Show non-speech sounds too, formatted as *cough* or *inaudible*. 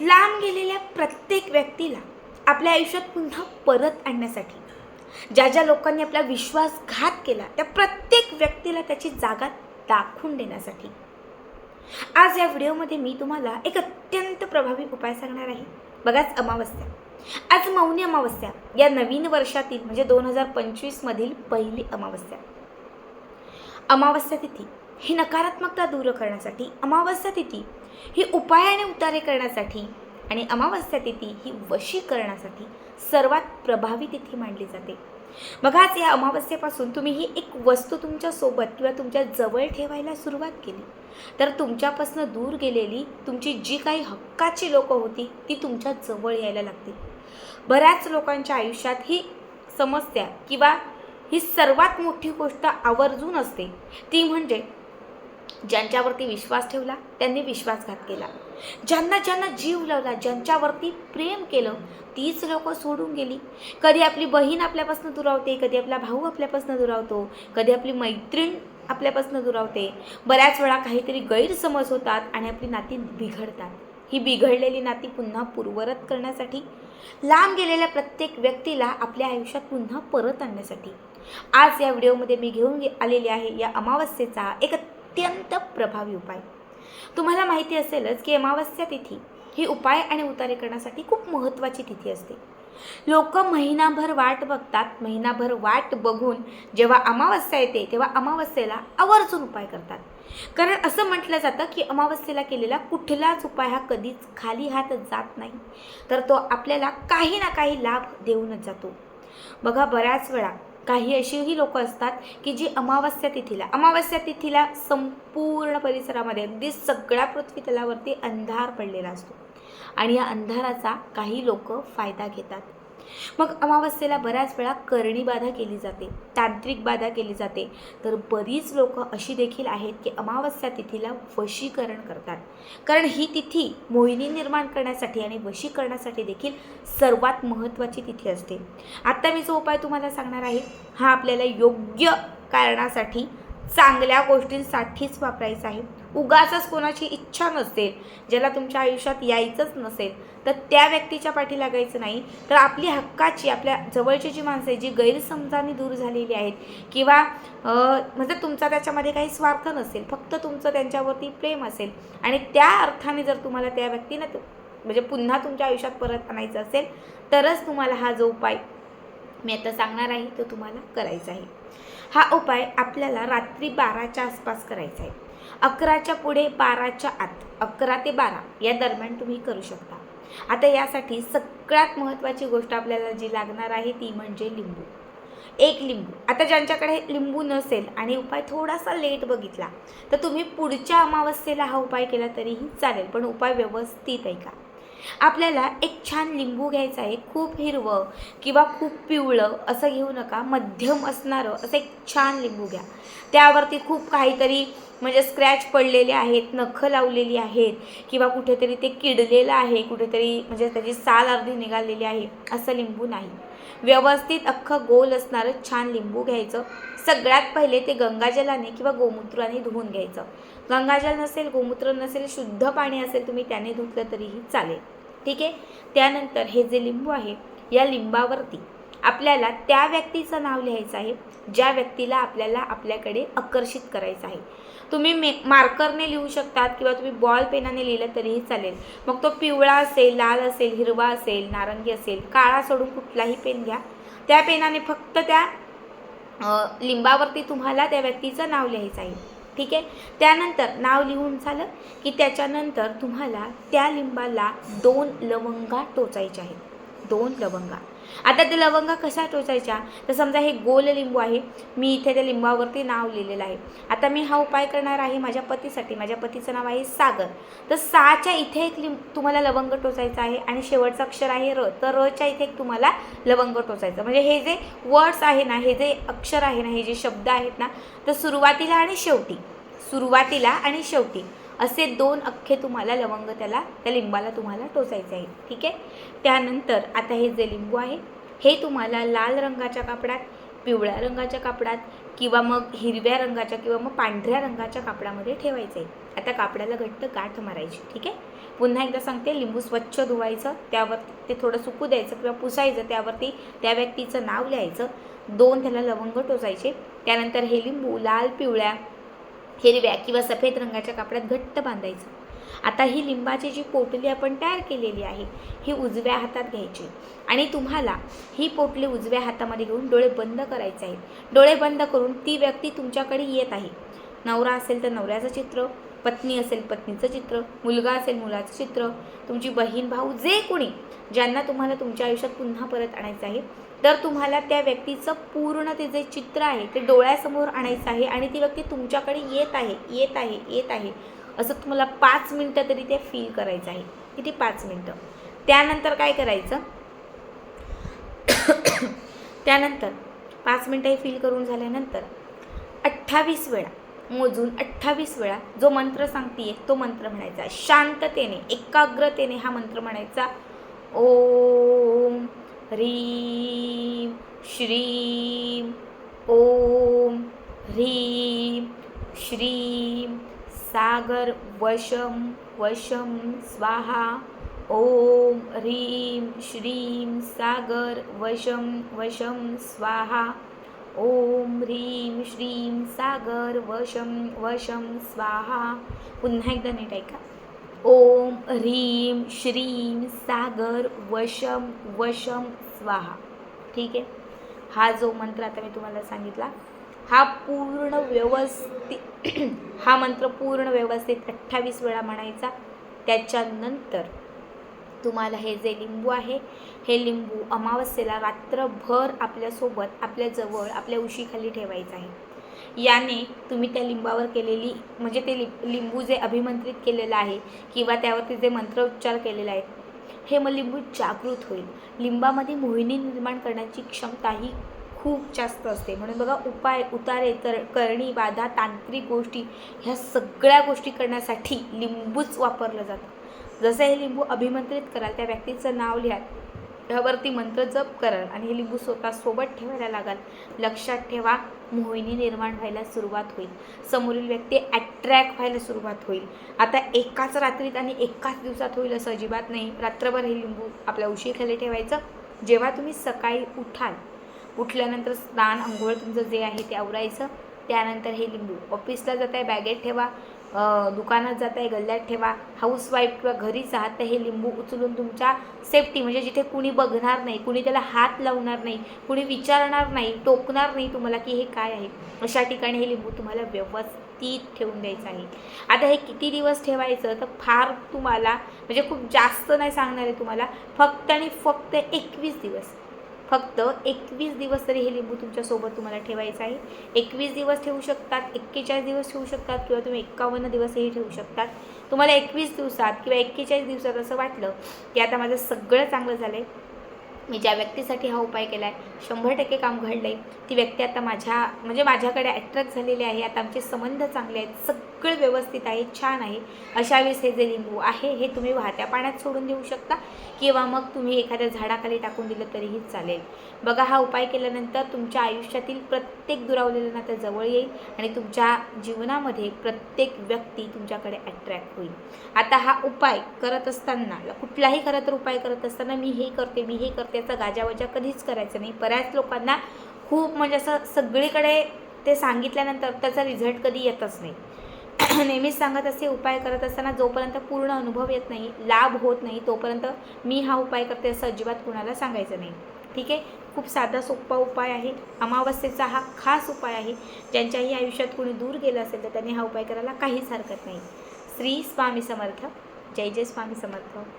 लांब गेलेल्या प्रत्येक व्यक्तीला आपल्या आयुष्यात पुन्हा परत आणण्यासाठी ज्या ज्या लोकांनी आपला विश्वासघात केला त्या प्रत्येक व्यक्तीला त्याची जागा दाखवून देण्यासाठी. आज या व्हिडिओमध्ये मी तुम्हाला एक अत्यंत प्रभावी उपाय सांगणार आहे. बघाच अमावस्या. आज मौनी अमावस्या या नवीन वर्षातील म्हणजे दोन हजार पंचवीसमधील पहिली अमावस्या. अमावस्या तिथी ही नकारात्मकता दूर करण्यासाठी अमावस्या तिथी ही उपायाने उतारे करण्यासाठी आणि अमावस्या तिथी ही वशी करण्यासाठी सर्वात प्रभावी तिथी मानली जाते. बघाच या अमावस्येपासून तुम्ही ही एक वस्तू तुमच्यासोबत किंवा तुमच्या जवळ ठेवायला सुरुवात केली. तर तुमच्यापासून दूर गेलेली तुमची जी काही हक्काची लोकं होती ती तुमच्या जवळ यायला लागतील. बऱ्याच लोकांच्या आयुष्यात ही समस्या किंवा ही सर्वात मोठी गोष्ट आवर्जून असते. ती म्हणजे ज्यांच्यावरती विश्वास ठेवला त्यांनी विश्वासघात केला. ज्यांना ज्यांना जीव लावला ज्यांच्यावरती प्रेम केलं तीच लोक सोडून गेली. कधी आपली बहीण आपल्यापासून दुरावते कधी आपला भाऊ आपल्यापासून दुरावतो कधी आपली मैत्रीण आपल्यापासून दुरावते. बऱ्याच वेळा काहीतरी गैरसमज होतात आणि आपली नाती बिघडतात. ही बिघडलेली नाती पुन्हा पूर्वरत करण्यासाठी लांब गेलेल्या प्रत्येक व्यक्तीला आपल्या आयुष्यात पुन्हा परत आणण्यासाठी. आज या व्हिडिओमध्ये मी घेऊन गे- आलेली आहे या अमावस्येचा एक अत्यंत प्रभावी उपाय. तुम्हाला माहिती असेलच की अमावस्या तिथी ही उपाय आणि उतारे करण्यासाठी खूप महत्त्वाची तिथी असते. लोक महिनाभर वाट बघतात महिनाभर वाट बघून जेव्हा अमावस्या येते तेव्हा अमावस्येला आवर्जून उपाय करतात. कारण असं म्हटलं जातं की अमावस्येला केलेला कुठलाच उपाय हा कधीच खाली हात जात नाही. तर तो आपल्याला काही ना काही लाभ देऊनच जातो. बघा बऱ्याच वेळा काही अशीही लोक असतात की जी अमावस्या तिथीला अमावस्या तिथीला संपूर्ण परिसरामध्ये अगदी सगळ्या पृथ्वी तलावरती अंधार पडलेला असतो. आणि या अंधाराचा काही लोक फायदा घेतात. मग अमावस्येला बऱ्याच वेळा करणी बाधा केली जाते तांत्रिक बाधा केली जाते. तर बरीच लोक अशी देखील आहेत की अमावस्या तिथीला वशीकरण करतात. कारण ही तिथी मोहिनी निर्माण करण्यासाठी आणि वशीकरणासाठी देखील सर्वात महत्त्वाची तिथी असते. आत्ता मी जो उपाय तुम्हाला सांगणार आहे हा आपल्याला योग्य कारणासाठी चांगल्या गोष्टींसाठीच वापरायचा आहे. उगाचच कोणाची इच्छा नसेल ज्याला तुमच्या आयुष्यात यायचंच नसेल तर त्या व्यक्तीच्या पाठी लागायचं नाही. तर आपली हक्काची आपल्या जवळची जी माणसं आहे जी गैरसमजाने दूर झालेली आहेत किंवा म्हणजे तुमचा त्याच्यामध्ये काही स्वार्थ नसेल फक्त तुमचं त्यांच्यावरती प्रेम असेल आणि त्या अर्थाने जर तुम्हाला त्या व्यक्तीनं म्हणजे पुन्हा तुमच्या आयुष्यात परत आणायचं असेल तरच तुम्हाला हा जो उपाय मी आता सांगणार आहे तो तुम्हाला करायचा आहे. हा उपाय आपल्याला रात्री बाराच्या आसपास करायचा आहे. अकराच्या पुढे बाराच्या आत अकरा ते बारा या दरम्यान तुम्ही करू शकता. आता यासाठी सगळ्यात महत्त्वाची गोष्ट आपल्याला जी लागणार आहे ती म्हणजे लिंबू. एक लिंबू. आता ज्यांच्याकडे लिंबू नसेल आणि उपाय थोडासा लेट बघितला तर तुम्ही पुढच्या अमावस्येला हा उपाय केला तरीही चालेल पण उपाय व्यवस्थित आहे का? आपल्याला एक छान लिंबू घ्यायचं आहे खूप हिरवं किंवा खूप पिवळं असं घेऊ नका मध्यम असणारं असं एक छान लिंबू घ्या. त्यावरती खूप काहीतरी म्हणजे स्क्रॅच पडलेले आहेत नखं लावलेली आहेत किंवा कुठेतरी ते किडलेलं आहे कुठेतरी म्हणजे त्याची साल अर्धी निघालेली आहे असं लिंबू नाही. व्यवस्थित अख्खं गोल असणारं छान लिंबू घ्यायचं. सगळ्यात पहिले ते गंगाजलाने किंवा गोमूत्राने धुवून घ्यायचं. गंगाजल नसेल गोमूत्र नसेल शुद्ध पाणी असेल तुम्ही त्याने धुतलं तरीही चालेल. ठीक आहे? त्यानंतर हे जे लिंबू आहे या लिंबावरती आपल्याला त्या व्यक्तीचं नाव लिहायचं आहे ज्या व्यक्तीला आपल्याला आपल्याकडे आकर्षित करायचं आहे. तुम्ही मे मार्करने लिहू शकतात किंवा तुम्ही बॉल पेनाने लिहिलं तरीही चालेल. मग तो पिवळा असेल लाल असेल हिरवा असेल नारंगी असेल काळा सोडून कुठलाही पेन घ्या. त्या पेनाने फक्त त्या लिंबावरती तुम्हाला त्या व्यक्तीचं नाव लिहायचं आहे. ठीक आहे? त्यानंतर नाव लिहून झालं की त्याच्यानंतर तुम्हाला त्या लिंबाला दोन लवंगा टोचायच्या आहेत. दोन लवंगा. आता ते लवंगा कशा टोचायच्या तर समजा हे गोल लिंबू आहे. मी इथे त्या लिंबावरती नाव लिहिलेलं आहे. आता मी हा उपाय करणार आहे माझ्या पतीसाठी. माझ्या पतीचं नाव आहे सागर. तर साच्या इथे एक लिंब तुम्हाला लवंग टोचायचं आहे आणि शेवटचं अक्षर आहे र. तर रच्या इथे एक तुम्हाला लवंग टोचायचं म्हणजे हे जे वर्ड्स आहे ना हे जे अक्षर आहे ना हे जे शब्द आहेत ना तर सुरुवातीला आणि शेवटी. सुरुवातीला आणि शेवटी. असे दोन अख्खे तुम्हाला लवंग त्याला त्या लिंबाला तुम्हाला टोचायचे आहे ठीक आहे? त्यानंतर आता हे जे लिंबू आहे हे तुम्हाला लाल रंगाच्या कापडात पिवळ्या रंगाच्या कापडात किंवा मग हिरव्या रंगाच्या किंवा मग पांढऱ्या रंगाच्या कापडामध्ये ठेवायचं आहे आता कापडाला घट्ट गाठ मारायची. ठीक आहे? पुन्हा एकदा सांगते लिंबू स्वच्छ धुवायचं त्यावर ते थोडं सुकू द्यायचं किंवा पुसायचं त्यावरती त्या व्यक्तीचं नाव लिहायचं. दोन त्याला लवंग टोचायचे. त्यानंतर हे लिंबू लाल पिवळ्या हिरव्या किंवा सफेद रंगाच्या कापडात घट्ट बांधायचं. आता ही लिंबाची जी पोटली आपण तयार केलेली आहे ही उजव्या हातात घ्यायची. आणि तुम्हाला ही पोटली उजव्या हातामध्ये घेऊन डोळे बंद करायचे आहेत. डोळे बंद करून ती व्यक्ती तुमच्याकडे येत आहे. नवरा असेल तर नवऱ्याचं चित्र पत्नी असेल पत्नीचं चित्र मुलगा असेल मुलाचं चित्र तुमची बहीण भाऊ जे कोणी ज्यांना तुम्हाला तुमच्या आयुष्यात पुन्हा परत आणायचं आहे तर तुम्हाला त्या व्यक्तीचं पूर्ण ते जे चित्र आहे ते डोळ्यासमोर आणायचं आहे आणि ती व्यक्ती तुमच्याकडे येत आहे येत आहे येत आहे असं तुम्हाला पाच मिनटं तरी ते फील करायचं आहे. किती? पाच मिनटं. त्यानंतर काय करायचं? *coughs* त्यानंतर पाच मिनटं हे फील करून झाल्यानंतर अठ्ठावीस वेळा मोजून अठ्ठावीस वेळा जो मंत्र सांगतीये तो मंत्र म्हणायचा. शांततेने एकाग्रतेने हा मंत्र म्हणायचा. ओम ह्रीम श्रीं ओम ह्रीं श्रीं सागर वशम वशम स्वाहा. ओम ह्रीम श्रीं सागर वशम वशम स्वाहा. ओम ह्रीं श्रीं सागर वशम वशम स्वाहा. पुन्हा एकदा नीट ऐका. ओम ह्रीं श्रीं सागर वशम वशम स्वाहा. ठीक आहे? हा जो मंत्र आता मी तुम्हाला सांगितला हा पूर्ण व्यवस्थित *clears throat* हा मंत्र पूर्ण व्यवस्थित अठ्ठावीस वेळा म्हणायचा. त्याच्यानंतर तुम्हाला हे जे लिंबू आहे हे लिंबू अमावस्येला रात्रभर आपल्यासोबत आपल्याजवळ आपल्या उशीखाली ठेवायचं आहे. याने तुम्ही त्या लिंबावर केलेली म्हणजे ते लिंबू जे अभिमंत्रित केलेलं आहे किंवा त्यावरती जे मंत्रोच्चार केलेले आहेत हे मग लिंबू जागृत होईल. लिंबामध्ये मोहिनी निर्माण करण्याची क्षमता ही खूप जास्त असते. म्हणून बघा उपाय उतारे तर करणी बाधा तांत्रिक गोष्टी ह्या सगळ्या गोष्टी करण्यासाठी लिंबूच वापरलं जातं. जसं हे लिंबू अभिमंत्रित कराल त्या व्यक्तीचं नाव लिहाल त्यावरती मंत्र जप कराल आणि हे लिंबू स्वतः सोबत ठेवायला लागाल. लक्षात ठेवा मोहिनी निर्माण व्हायला सुरुवात होईल. समोरील व्यक्ती अट्रॅक्ट व्हायला सुरुवात होईल. आता एकाच रात्रीत आणि एकाच दिवसात होईल असं अजिबात नाही. रात्रभर हे लिंबू आपल्या उशीखाली ठेवायचं. जेव्हा तुम्ही सकाळी उठाल उठल्यानंतर स्नान आंघोळ तुमचं जे आहे ते आवरायचं. त्यानंतर हे लिंबू ऑफिसला जाताय बॅगेत ठेवा. दुकानात जात आहे गल्ल्यात ठेवा. हाऊसवाईफ किंवा घरीच आहात तर हे लिंबू उचलून तुमच्या सेफ्टी म्हणजे जिथे कुणी बघणार नाही कुणी त्याला हात लावणार नाही कुणी विचारणार नाही टोकणार नाही तुम्हाला की हे काय आहे अशा ठिकाणी हे लिंबू तुम्हाला व्यवस्थित ठेवून द्यायचं आहे. आता हे किती दिवस ठेवायचं? तर फार तुम्हाला म्हणजे खूप जास्त नाही सांगणार आहे तुम्हाला फक्त आणि फक्त एकवीस दिवस. फक्त एकवीस दिवस तरी हे लिंबू तुमच्यासोबत तुम्हाला ठेवायचं आहे. एकवीस दिवस ठेवू शकतात एक्केचाळीस दिवस ठेवू शकतात किंवा तुम्ही एक्कावन्न दिवसही ठेवू शकतात. तुम्हाला एकवीस दिवसात किंवा एक्केचाळीस दिवसात असं वाटलं की आता माझं सगळं चांगलं झालं आहे मी ज्या व्यक्तीसाठी हा उपाय केला आहे शंभर टक्के काम घडलं आहे ती व्यक्ती आता माझ्या म्हणजे माझ्याकडे अट्रॅक्ट झालेली आहे. आता आमचे संबंध चांगले आहेत. सगळं व्यवस्थित आहे छान आहे. अशा वेळेस हे जे लिंबू आहे हे तुम्ही वाहत्या पाण्यात सोडून देऊ शकता. किंवा मग तुम्ही एखाद्या झाडाखाली टाकून दिलं तरीही चालेल. बघा हा उपाय केल्यानंतर तुमच्या आयुष्यातील प्रत्येक दुरावलेलं नातं जवळ येईल आणि तुमच्या जीवनामध्ये प्रत्येक व्यक्ती तुमच्याकडे अट्रॅक्ट होईल. आता हा उपाय करत असताना कुठलाही खरं तर उपाय करत असताना मी हे करते मी हे करते त्याचा गाजावाजा कधीच करायचं नाही. बऱ्याच लोकांना खूप म्हणजे असं सगळीकडे ते सांगितल्यानंतर त्याचा रिझल्ट कधी येतच नाही. *clears throat* नेहमीच सांगत असे उपाय करत असताना जोपर्यंत पूर्ण अनुभव येत नाही लाभ होत नाही तोपर्यंत मी हा उपाय करते असं अजिबात कुणाला सांगायचं नाही. ठीक आहे? खूप साधा सोपा उपाय आहे. अमावस्येचा हा खास उपाय आहे. ज्यांच्याही आयुष्यात कोणी दूर गेलं असेल तर त्यांनी हा उपाय करायला काहीच हरकत नाही. श्री स्वामी समर्थ. जय जय स्वामी समर्थ.